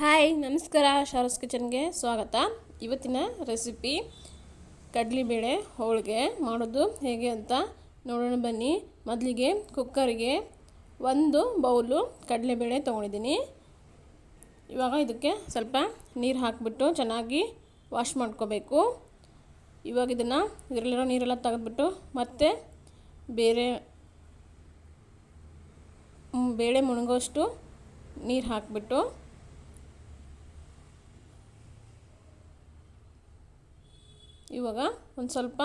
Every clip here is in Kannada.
ಹಾಯ್, ನಮಸ್ಕಾರ. ಶಾರಸ್ ಕಿಚನ್ಗೆ ಸ್ವಾಗತ. ಇವತ್ತಿನ ರೆಸಿಪಿ ಕಡಲೆಬೇಳೆ ಹೋಳಿಗೆ ಮಾಡೋದು ಹೇಗೆ ಅಂತ ನೋಡೋಣ ಬನ್ನಿ. ಮೊದಲಿಗೆ ಕುಕ್ಕರಿಗೆ ಒಂದು ಬೌಲು ಕಡಲೆಬೇಳೆ ತೊಗೊಂಡಿದ್ದೀನಿ. ಇವಾಗ ಇದಕ್ಕೆ ಸ್ವಲ್ಪ ನೀರು ಹಾಕಿಬಿಟ್ಟು ಚೆನ್ನಾಗಿ ವಾಶ್ ಮಾಡ್ಕೋಬೇಕು. ಇವಾಗ ಇದನ್ನು ಇದರಲ್ಲಿರೋ ನೀರೆಲ್ಲ ತೆಗೆದ್ಬಿಟ್ಟು ಮತ್ತೆ ಬೇರೆ ಬೇಳೆ ಮುಣಗೋಷ್ಟು ನೀರು ಹಾಕಿಬಿಟ್ಟು ಇವಾಗ ಒಂದು ಸ್ವಲ್ಪ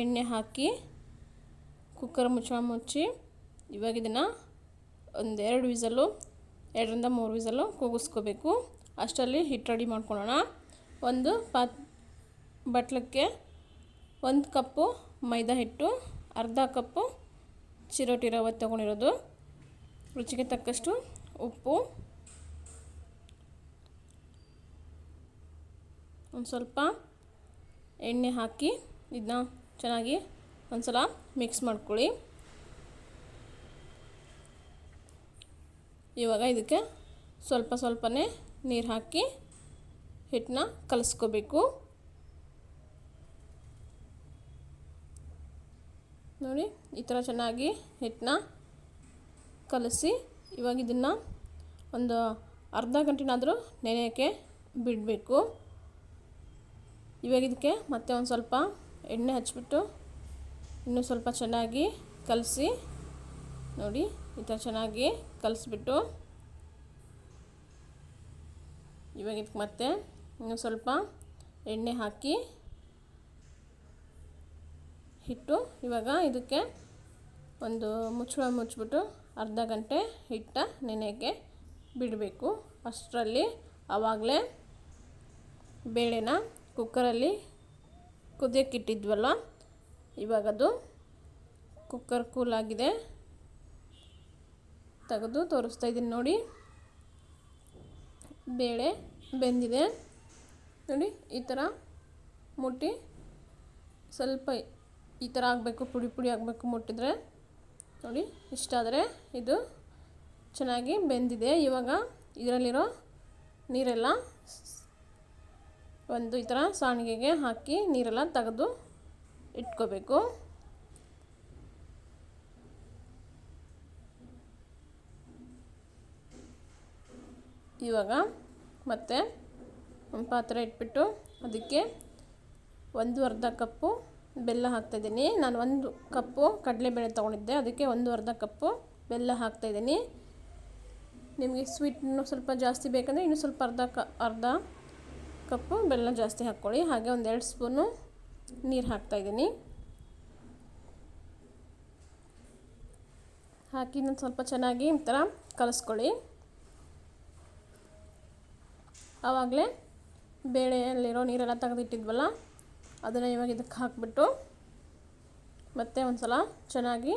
ಎಣ್ಣೆ ಹಾಕಿ ಕುಕ್ಕರ್ ಮುಚ್ಚಳ ಮುಚ್ಚಿ, ಇವಾಗ ಇದನ್ನು ಒಂದೆರಡು ವಿಸಲು, ಎರಡರಿಂದ ಮೂರು ವಿಸಲು ಕೂಗಿಸ್ಕೋಬೇಕು. ಅಷ್ಟರಲ್ಲಿ ಹಿಟ್ಟು ರೆಡಿ ಮಾಡ್ಕೊಳ್ಳೋಣ. ಒಂದು ಪಾತ್, ಬಟ್ಲಕ್ಕೆ ಒಂದು ಕಪ್ಪು ಮೈದಾ ಹಿಟ್ಟು, ಅರ್ಧ ಕಪ್ಪು ಚಿರೋಟಿ ರವೆ ತೊಗೊಂಡಿರೋದು. ರುಚಿಗೆ ತಕ್ಕಷ್ಟು ಉಪ್ಪು. ಒಂದು ಸ್ವಲ್ಪ ಎಣ್ಣೆ ಹಾಕಿ ಇದನ್ನ ಚೆನ್ನಾಗಿ ಒಂದು ಸಲ ಮಿಕ್ಸ್ ಮಾಡ್ಕೊಳ್ಳಿ. ಇವಾಗ ಇದಕ್ಕೆ ಸ್ವಲ್ಪ ಸ್ವಲ್ಪನೇ ನೀರು ಹಾಕಿ ಹಿಟ್ಟನ್ನ ಕಲಿಸ್ಕೋಬೇಕು. ನೋಡಿ, ಈ ಥರ ಚೆನ್ನಾಗಿ ಹಿಟ್ಟನ್ನ ಕಲಸಿ ಇವಾಗ ಇದನ್ನು ಒಂದು ಅರ್ಧ ಗಂಟೆನಾದರೂ ನೆನೆಯೋಕ್ಕೆ ಬಿಡಬೇಕು. ಇವಾಗ ಇದಕ್ಕೆ ಮತ್ತೆ ಒಂದು ಸ್ವಲ್ಪ ಎಣ್ಣೆ ಹಚ್ಬಿಟ್ಟು ಇನ್ನೂ ಸ್ವಲ್ಪ ಚೆನ್ನಾಗಿ ಕಲಸಿ ನೋಡಿ, ಈ ಥರ ಚೆನ್ನಾಗಿ ಕಲಸಿಬಿಟ್ಟು ಇವಾಗ ಇದಕ್ಕೆ ಮತ್ತೆ ಇನ್ನೂ ಸ್ವಲ್ಪ ಎಣ್ಣೆ ಹಾಕಿ ಹಿಟ್ಟು ಇವಾಗ ಇದಕ್ಕೆ ಒಂದು ಮುಚ್ಚಳ ಮುಚ್ಚಿಬಿಟ್ಟು ಅರ್ಧ ಗಂಟೆ ಹಿಟ್ಟ ನೆನೆಗೆ ಬಿಡಬೇಕು. ಅಷ್ಟರಲ್ಲಿ ಆವಾಗಲೇ ಬೇಳೆನ ಕುಕ್ಕರಲ್ಲಿ ಕುದಿಯೋಕ್ಕಿಟ್ಟಿದ್ವಲ್ಲ, ಇವಾಗದು ಕುಕ್ಕರ್ ಕೂಲಾಗಿದೆ. ತೆಗೆದು ತೋರಿಸ್ತಾ ಇದ್ದೀನಿ ನೋಡಿ. ಬೇಳೆ ಬೆಂದಿದೆ. ನೋಡಿ, ಈ ಥರ ಮುಟ್ಟಿ ಸ್ವಲ್ಪ ಈ ಥರ ಆಗಬೇಕು, ಪುಡಿ ಪುಡಿ ಆಗಬೇಕು ಮುಟ್ಟಿದರೆ. ನೋಡಿ ಇಷ್ಟಾದರೆ ಇದು ಚೆನ್ನಾಗಿ ಬೆಂದಿದೆ. ಇವಾಗ ಇದರಲ್ಲಿರೋ ನೀರೆಲ್ಲ ಒಂದು ಈ ಥರ ಸಾಣಿಗೆಗೆ ಹಾಕಿ ನೀರೆಲ್ಲ ತೆಗೆದು ಇಟ್ಕೋಬೇಕು. ಇವಾಗ ಮತ್ತೆ ಒಂದು ಪಾತ್ರೆ ಇಟ್ಬಿಟ್ಟು ಅದಕ್ಕೆ ಒಂದು ಅರ್ಧ ಕಪ್ಪು ಬೆಲ್ಲ ಹಾಕ್ತಾಯಿದ್ದೀನಿ ನಾನು ಒಂದು ಕಪ್ಪು ಕಡಲೆಬೇಳೆ ತೊಗೊಂಡಿದ್ದೆ, ಅದಕ್ಕೆ ಒಂದು ಅರ್ಧ ಕಪ್ಪು ಬೆಲ್ಲ ಹಾಕ್ತಾಯಿದ್ದೀನಿ ನಿಮಗೆ ಸ್ವೀಟ್ ಇನ್ನೂ ಸ್ವಲ್ಪ ಜಾಸ್ತಿ ಬೇಕಂದರೆ ಇನ್ನೂ ಸ್ವಲ್ಪ ಅರ್ಧ ಕ, ಅರ್ಧ ಕಪ್ಪು ಬೆಲ್ಲ ಜಾಸ್ತಿ ಹಾಕ್ಕೊಳ್ಳಿ. ಹಾಗೆ ಒಂದು ಎರಡು ಸ್ಪೂನು ನೀರು ಹಾಕ್ತಾಯಿದ್ದೀನಿ ಹಾಕಿ ಇನ್ನೊಂದು ಸ್ವಲ್ಪ ಚೆನ್ನಾಗಿ ಈ ಥರ ಕಲಿಸ್ಕೊಳ್ಳಿ. ಆವಾಗಲೇ ಬೇಳೆಯಲ್ಲಿರೋ ನೀರೆಲ್ಲ ತೆಗೆದಿಟ್ಟಿದ್ವಲ್ಲ, ಅದನ್ನು ಇವಾಗ ಇದಕ್ಕೆ ಹಾಕಿಬಿಟ್ಟು ಮತ್ತೆ ಒಂದು ಸಲ ಚೆನ್ನಾಗಿ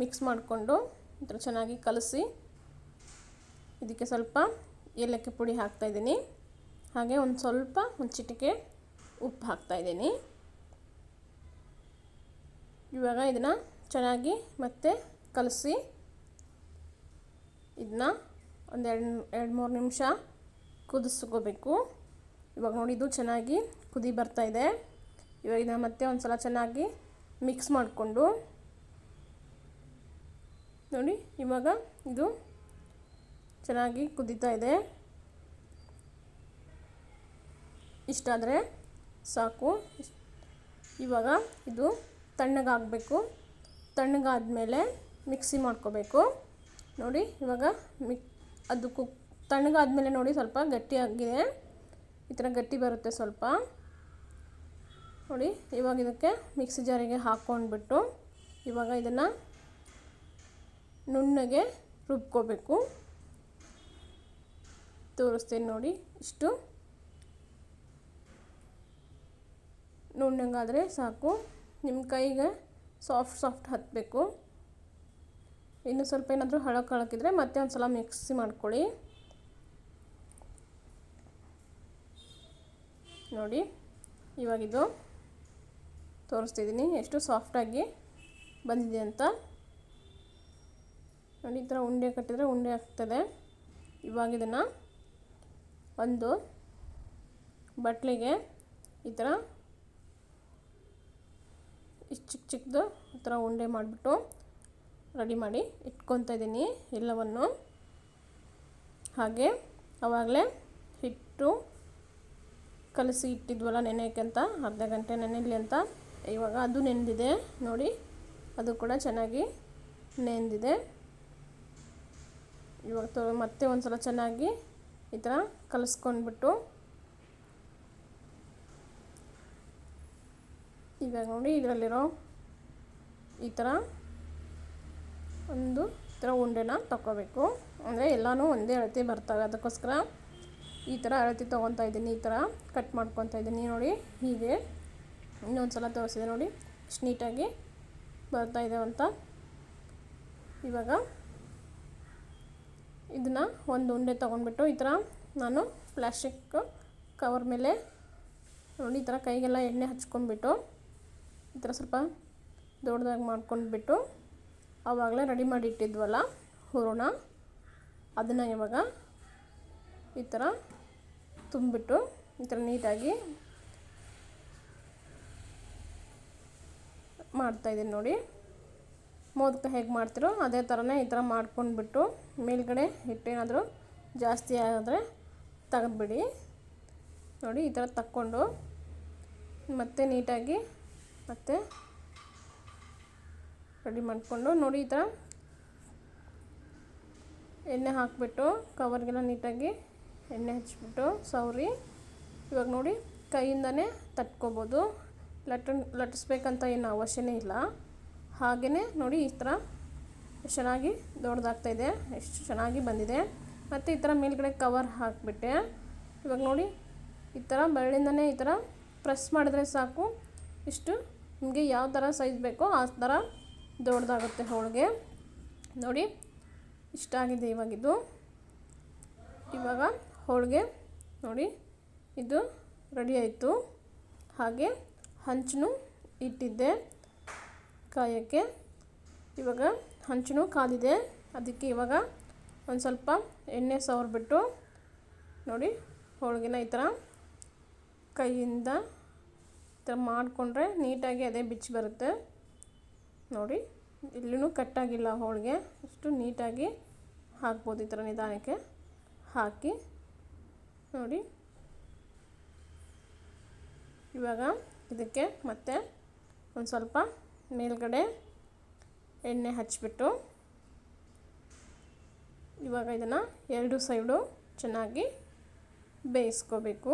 ಮಿಕ್ಸ್ ಮಾಡಿಕೊಂಡು ಈ ಥರ ಚೆನ್ನಾಗಿ ಕಲಸಿ, ಇದಕ್ಕೆ ಸ್ವಲ್ಪ ಏಲಕ್ಕಿ ಪುಡಿ ಹಾಕ್ತಾಯಿದ್ದೀನಿ ಹಾಗೆ ಒಂದು ಸ್ವಲ್ಪ ಒಂದು ಚಿಟಿಕೆ ಉಪ್ಪು ಹಾಕ್ತಾಯಿದ್ದೀನಿ ಇವಾಗ ಇದನ್ನು ಚೆನ್ನಾಗಿ ಮತ್ತೆ ಕಲಸಿ ಇದನ್ನ ಒಂದು ಎರಡು ಎರಡು ಮೂರು ನಿಮಿಷ ಕುದಿಸ್ಕೋಬೇಕು. ಇವಾಗ ನೋಡಿ ಇದು ಚೆನ್ನಾಗಿ ಕುದಿ ಇದೆ. ಇವಾಗ ಇದನ್ನು ಮತ್ತೆ ಒಂದು ಸಲ ಚೆನ್ನಾಗಿ ಮಿಕ್ಸ್ ಮಾಡಿಕೊಂಡು ನೋಡಿ ಇವಾಗ ಇದು ಚೆನ್ನಾಗಿ ಕುದೀತಾ ಇದೆ. ಇಷ್ಟಾದರೆ ಸಾಕು. ಇವಾಗ ಇದು ತಣ್ಣಗಾಗಬೇಕು. ತಣ್ಣಗಾದ್ಮೇಲೆ ಮಿಕ್ಸಿ ಮಾಡ್ಕೋಬೇಕು. ನೋಡಿ, ಇವಾಗ ಮಿಕ್, ಅದು ಕುಕ್, ತಣ್ಣಗಾದ್ಮೇಲೆ ನೋಡಿ ಸ್ವಲ್ಪ ಗಟ್ಟಿಯಾಗಿದೆ. ಈ ಥರ ಗಟ್ಟಿ ಬರುತ್ತೆ ಸ್ವಲ್ಪ. ನೋಡಿ, ಇವಾಗ ಇದಕ್ಕೆ ಮಿಕ್ಸಿ ಜಾರಿಗೆ ಹಾಕ್ಕೊಂಡ್ಬಿಟ್ಟು ಇವಾಗ ಇದನ್ನು ನುಣ್ಣಗೆ ರುಬ್ಕೋಬೇಕು. ತೋರಿಸ್ತೀನಿ ನೋಡಿ, ಇಷ್ಟು ನುಣ್ಣಗಾದರೆ ಸಾಕು. ನಿಮ್ಮ ಕೈಗೆ ಸಾಫ್ಟ್ ಸಾಫ್ಟ್ ಹತ್ತಬೇಕು ಇನ್ನು ಸ್ವಲ್ಪ ಏನಾದರೂ ಹಳಕ್ಕೆ ಹಳಕಿದ್ರೆ ಮತ್ತೆ ಒಂದು ಸಲ ಮಿಕ್ಸಿ ಮಾಡ್ಕೊಳ್ಳಿ. ನೋಡಿ ಇವಾಗಿದು ತೋರಿಸ್ತಿದ್ದೀನಿ. ಎಷ್ಟು ಸಾಫ್ಟಾಗಿ ಬಂದಿದೆ ಅಂತ. ನೋಡಿ, ಈ ಥರ ಉಂಡೆ ಕಟ್ಟಿದರೆ ಉಂಡೆ ಆಗ್ತದೆ. ಇವಾಗ ಇದನ್ನು ಒಂದು ಬಟ್ಲಿಗೆ ಈ ಥರ ಇಷ್ಟು ಚಿಕ್ಕ ಚಿಕ್ಕದು ಈ ಥರ ಉಂಡೆ ಮಾಡಿಬಿಟ್ಟು ರೆಡಿ ಮಾಡಿ ಇಟ್ಕೊತಾ ಇದ್ದೀನಿ ಎಲ್ಲವನ್ನು. ಹಾಗೆ ಆವಾಗಲೇ ಹಿಟ್ಟು ಕಲಸಿ ಇಟ್ಟಿದ್ವಲ್ಲ ನೆನೆಯೋಕ್ಕಂತ ಅರ್ಧ ಗಂಟೆ ನೆನೆಯಲಿ ಅಂತ. ಇವಾಗ ಅದು ನೆನೆದಿದೆ, ನೋಡಿ, ಅದು ಕೂಡ ಚೆನ್ನಾಗಿ ನೆಂದಿದೆ ಇವಾಗ ಮತ್ತೆ ಒಂದು ಸಲ ಚೆನ್ನಾಗಿ ಈ ಥರ ಕಲಿಸ್ಕೊಂಡ್ಬಿಟ್ಟು ಇವಾಗ ನೋಡಿ ಇದರಲ್ಲಿರೋ ಈ ಥರ ಒಂದು ಈ ಥರ ಉಂಡೆನ ತಗೋಬೇಕು ಅಂದರೆ ಎಲ್ಲನೂ ಒಂದೇ ಅಳತೆ ಬರ್ತವೆ. ಅದಕ್ಕೋಸ್ಕರ ಈ ಥರ ಅಳತೆ ತೊಗೊತಾ ಇದ್ದೀನಿ, ಈ ಥರ ಕಟ್ ಮಾಡ್ಕೊತಾ ಇದ್ದೀನಿ. ನೋಡಿ, ಹೀಗೆ ಇನ್ನೊಂದು ಸಲ ತೋರಿಸಿದೆ ನೋಡಿ ಇಷ್ಟು ನೀಟಾಗಿ ಬರ್ತಾ ಅಂತ. ಇವಾಗ ಇದನ್ನು ಒಂದು ಉಂಡೆ ತೊಗೊಂಡ್ಬಿಟ್ಟು ಈ ಥರ ನಾನು ಪ್ಲಾಸ್ಟಿಕ್ ಕವರ್ ಮೇಲೆ ನೋಡಿ ಈ ಥರ ಕೈಗೆಲ್ಲ ಎಣ್ಣೆ ಹಚ್ಕೊಂಡ್ಬಿಟ್ಟು ಈ ಥರ ಸ್ವಲ್ಪ ದೊಡ್ಡದಾಗಿ ಮಾಡ್ಕೊಂಡ್ಬಿಟ್ಟು ಆವಾಗಲೇ ರೆಡಿ ಮಾಡಿ ಇಟ್ಟಿದ್ವಲ್ಲ ಹೂರಣ, ಅದನ್ನು ಇವಾಗ ಈ ಥರ ತುಂಬಿಟ್ಟು ಈ ಥರ ನೀಟಾಗಿ ಮಾಡ್ತಾಯಿದ್ದೀನಿ ನೋಡಿ. ಮೋದಕ ಹೇಗೆ ಮಾಡ್ತಿರೋ ಅದೇ ಥರನೇ ಈ ಥರ ಮಾಡ್ಕೊಂಡ್ಬಿಟ್ಟು ಮೇಲ್ಗಡೆ ಹಿಟ್ಟೇನಾದರೂ ಜಾಸ್ತಿ ಆದರೆ ತೆಗೆದ್ಬಿಡಿ. ನೋಡಿ ಈ ಥರ ತಕ್ಕೊಂಡು ಮತ್ತೆ ನೀಟಾಗಿ ಮತ್ತೆ ರೆಡಿ ಮಾಡಿಕೊಂಡು ನೋಡಿ ಈ ಥರ ಎಣ್ಣೆ ಹಾಕಿಬಿಟ್ಟು ಕವರ್ಗೆಲ್ಲ ನೀಟಾಗಿ ಎಣ್ಣೆ ಹಚ್ಬಿಟ್ಟು ಸೌರಿ ಇವಾಗ ನೋಡಿ ಕೈಯಿಂದನೇ ತಟ್ಕೋಬೋದು. ಲಟ್ ಲಟ್ಟಿಸ್ಬೇಕಂತ ಏನು ಅವಶ್ಯನೇ ಇಲ್ಲ. ಹಾಗೆಯೇ ನೋಡಿ ಈ ಥರ ಎಷ್ಟು ಚೆನ್ನಾಗಿ ದೊಡ್ಡದಾಗ್ತಾಯಿದೆ ಎಷ್ಟು ಚೆನ್ನಾಗಿ ಬಂದಿದೆ. ಮತ್ತು ಈ ಥರ ಮೇಲ್ಗಡೆ ಕವರ್ ಹಾಕಿಬಿಟ್ಟೆ. ಇವಾಗ ನೋಡಿ ಈ ಥರ ಬರಳಿಂದನೇ ಈ ಥರ ಪ್ರೆಸ್ ಮಾಡಿದ್ರೆ ಸಾಕು. ಇಷ್ಟು ನಿಮಗೆ ಯಾವ ಥರ ಸೈಜ್ ಬೇಕೋ ಆ ಥರ ದೊಡ್ಡದಾಗುತ್ತೆ ಹೋಳಿಗೆ. ನೋಡಿ, ಇಷ್ಟ ಆಗಿದೆ ಇವಾಗಿದ್ದು ಇವಾಗ ಹೋಳಿಗೆ, ನೋಡಿ, ಇದು ರೆಡಿ ಆಯಿತು. ಹಾಗೆ ಹಂಚನು ಇಟ್ಟಿದ್ದೆ ಕಾಯೋಕ್ಕೆ. ಇವಾಗ ಹಂಚನು ಕಾದಿದೆ. ಅದಕ್ಕೆ ಇವಾಗ ಒಂದು ಸ್ವಲ್ಪ ಎಣ್ಣೆ ಸವರ್ಬಿಟ್ಟು ನೋಡಿ, ಹೋಳಿಗೆನ ಈ ಥರ ಕೈಯಿಂದ ಥರ ಮಾಡಿಕೊಂಡ್ರೆ ನೀಟಾಗಿ ಅದೇ ಬಿಚ್ಚಿ ಬರುತ್ತೆ. ನೋಡಿ ಇಲ್ಲೂ ಕಟ್ಟಾಗಿಲ್ಲ ಹೋಳಿಗೆ. ಅಷ್ಟು ನೀಟಾಗಿ ಹಾಕ್ಬೋದು ಈ ಥರ ನಿಧಾನಕ್ಕೆ ಹಾಕಿ. ನೋಡಿ, ಇವಾಗ ಇದಕ್ಕೆ ಮತ್ತೆ ಒಂದು ಸ್ವಲ್ಪ ಮೇಲ್ಗಡೆ ಎಣ್ಣೆ ಹಚ್ಚಿಬಿಟ್ಟು ಇವಾಗ ಇದನ್ನು ಎರಡು ಸೈಡು ಚೆನ್ನಾಗಿ ಬೇಯಿಸ್ಕೋಬೇಕು.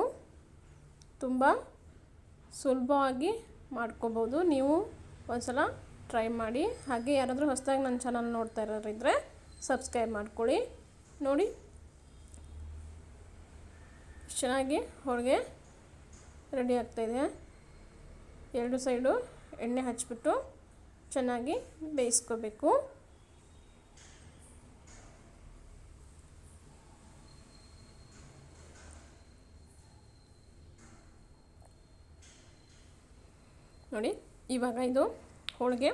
ತುಂಬ ಸುಲಭವಾಗಿ ಮಾಡ್ಕೋಬೋದು. ನೀವು ಒಂದ್ಸಲ ಟ್ರೈ ಮಾಡಿ. ಹಾಗೆ ಯಾರಾದರೂ ಹೊಸದಾಗಿ ನನ್ನ ಚಾನಲ್ ನೋಡ್ತಾ ಇರೋರಿದ್ದರೆ ಸಬ್ಸ್ಕ್ರೈಬ್ ಮಾಡ್ಕೊಳ್ಳಿ. ನೋಡಿ. ಚೆನ್ನಾಗಿ ಹೋಳಿಗೆ ರೆಡಿ ಆಗ್ತಾಯಿದೆ ಎರಡು ಸೈಡು ಎಣ್ಣೆ ಹಚ್ಬಿಟ್ಟು ಚೆನ್ನಾಗಿ ಬೇಯಿಸ್ಕೋಬೇಕು. ನೋಡಿ, ಇವಾಗ ಇದು ಹೋಳಿಗೆ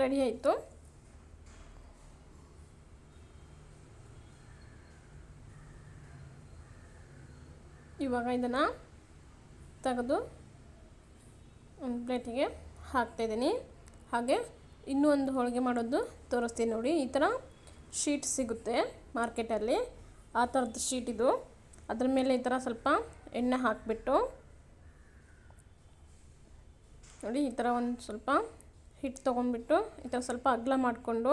ರೆಡಿ ಆಯಿತು. ಇವಾಗ ಇದನ್ನು ತೆಗೆದು ಒಂದು ಪ್ಲೇಟಿಗೆ ಹಾಕ್ತಾಯಿದ್ದೀನಿ ಹಾಗೆ ಇನ್ನೂ ಒಂದು ಹೋಳಿಗೆ ಮಾಡೋದು ತೋರಿಸ್ತೀನಿ ನೋಡಿ. ಈ ಥರ ಶೀಟ್ ಸಿಗುತ್ತೆ ಮಾರ್ಕೆಟಲ್ಲಿ ಆ ಥರದ್ದು ಶೀಟ್ ಇದು. ಅದ್ರ ಮೇಲೆ ಈ ಥರ ಸ್ವಲ್ಪ ಎಣ್ಣೆ ಹಾಕಿಬಿಟ್ಟು ನೋಡಿ, ಈ ಥರ ಒಂದು ಸ್ವಲ್ಪ ಹಿಟ್ಟು ತೊಗೊಂಡ್ಬಿಟ್ಟು ಈ ಥರ ಸ್ವಲ್ಪ ಅಗಲ ಮಾಡಿಕೊಂಡು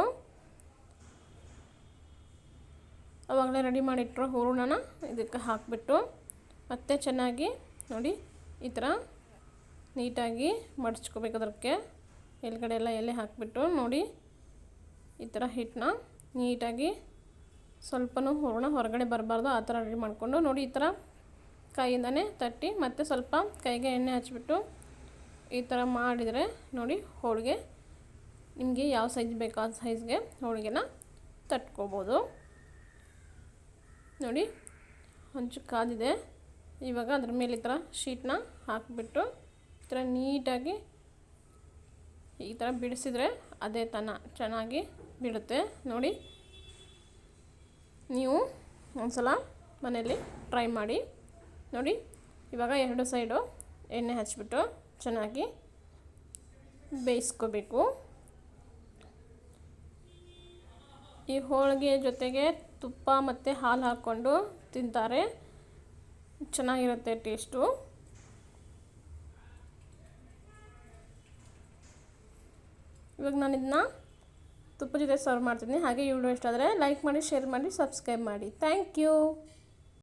ಅವಾಗಲೇ ರೆಡಿ ಮಾಡಿಟ್ಟಿರೋ ಹೂರಣನ ಇದಕ್ಕೆ ಹಾಕಿಬಿಟ್ಟು ಮತ್ತೆ ಚೆನ್ನಾಗಿ ನೋಡಿ, ಈ ಥರ ನೀಟಾಗಿ ಮಡಚ್ಕೋಬೇಕು ಅದಕ್ಕೆ. ಎಲ್ಗಡೆ ಎಲ್ಲ ಎಲೆ ಹಾಕಿಬಿಟ್ಟು ನೋಡಿ, ಈ ಥರ ಹಿಟ್ಟನ್ನ ನೀಟಾಗಿ ಸ್ವಲ್ಪನೂ ಹೂರಣ ಹೊರಗಡೆ ಬರಬಾರ್ದು, ಆ ಥರ ರೆಡಿ ಮಾಡಿಕೊಂಡು ನೋಡಿ, ಈ ಥರ ಕೈಯಿಂದನೇ ತಟ್ಟಿ ಮತ್ತೆ ಸ್ವಲ್ಪ ಕೈಗೆ ಎಣ್ಣೆ ಹಚ್ಬಿಟ್ಟು ಈ ಥರ ಮಾಡಿದರೆ ನೋಡಿ ಹೋಳಿಗೆ ನಿಮಗೆ ಯಾವ ಸೈಜ್ ಬೇಕು ಆ ಸೈಜ್ಗೆ ಹೋಳಿಗೆನ ತಟ್ಕೋಬೋದು. ನೋಡಿ ಹಂಚು ಕಾದಿದೆ. ಇವಾಗ ಅದ್ರ ಮೇಲೆ ಈ ಥರ ಶೀಟ್ನ ಹಾಕಿಬಿಟ್ಟು ಈ ಥರ ನೀಟಾಗಿ ಈ ಥರ ಬಿಡಿಸಿದ್ರೆ ಅದೇ ತನ ಚೆನ್ನಾಗಿ ಬಿಡುತ್ತೆ. ನೋಡಿ ನೀವು ಒಂದ್ಸಲ ಮನೆಯಲ್ಲಿ ಟ್ರೈ ಮಾಡಿ. ನೋಡಿ ಇವಾಗ ಎರಡು ಸೈಡು ಎಣ್ಣೆ ಹಚ್ಬಿಟ್ಟು ಚೆನ್ನಾಗಿ ಬೇಯಿಸ್ಕೋಬೇಕು. ಈ ಹೋಳಿಗೆ ಜೊತೆಗೆ ತುಪ್ಪ ಮತ್ತು ಹಾಲು ಹಾಕ್ಕೊಂಡು ತಿಂತಾರೆ. ಚೆನ್ನಾಗಿರುತ್ತೆ ಟೇಸ್ಟು. ಇವಾಗ ನಾನು ಇದನ್ನ ತುಪ್ಪ ಜೊತೆ ಸರ್ವ್ ಮಾಡ್ತೀನಿ. ಹಾಗೆ ವಿಡಿಯೋ ಇಷ್ಟ ಆದರೆ ಲೈಕ್ ಮಾಡಿ ಶೇರ್ ಮಾಡಿ ಸಬ್ಸ್ಕ್ರೈಬ್ ಮಾಡಿ. Thank you